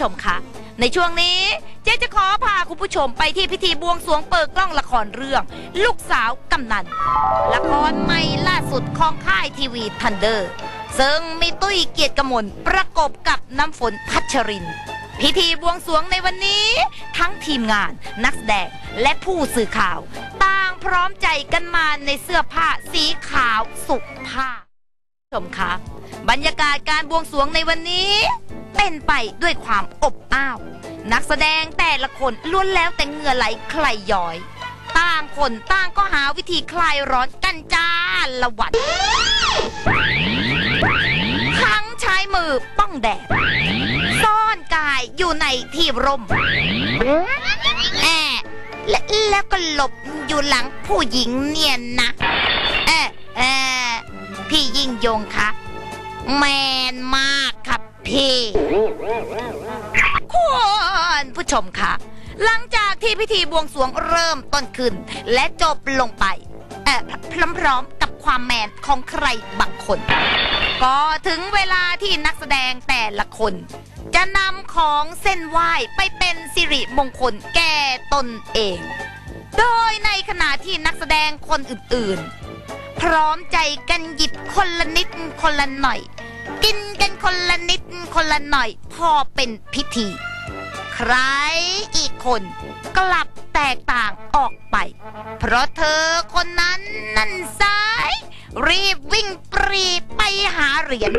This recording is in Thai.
ชมคะในช่วงนี้เจ๊จะขอพาคุณผู้ชมไปที่พิธีบวงสรวงเปิดกล้องละครเรื่อง ลูกสาวกำนัน ละครใหม่ล่าสุดของค่ายทีวีทันเดอร์ ซึ่งมีตุ้ยเกียรติกมลประกบกับน้ำฝนพัชริน พิธีบวงสรวงในวันนี้ ทั้งทีมงาน นักแสดงและผู้สื่อข่าว ต่างพร้อมใจกันมาในเสื้อผ้าสีขาวสุภาพชมคะบรรยากาศการบวงสรวงในวันนี้ เป็นไปด้วยความอบอ้าว นักแสดงแต่ละคนล้วนแล้วแต่เหงื่อไหลใครย้อย ต่างคนต่างก็หาวิธีคลายร้อนกันจ้าละวันทั้งใช้มือป้องแดด ซ่อนกายอยู่ในที่ร่มแอและแล้วก็หลบอยู่หลังผู้หญิงเนียนนะเออเออพี่ยิ่งยงคะแมนมาก พี่ คุณผู้ชมคะหลังจากที่พิธีบวงสรวงเริ่มต้นขึ้น และจบลงไปเออพร้อมๆกับความแมนของใครบางคน ก็ถึงเวลาที่นักแสดงแต่ละคน จะนำของเส้นไหว้ไปเป็นสิริมงคลแก่ตนเอง โดยในขณะที่นักแสดงคนอื่นๆ พร้อมใจกันหยิบคนละนิดคนละหน่อย กินกันคนละนิดคนละหน่อยพอเป็นพิธี ใครอีกคนกลับแตกต่างออกไป เพราะเธอคนนั้นนั่นซ้าย รีบวิ่งปรีไปหาเหรียญ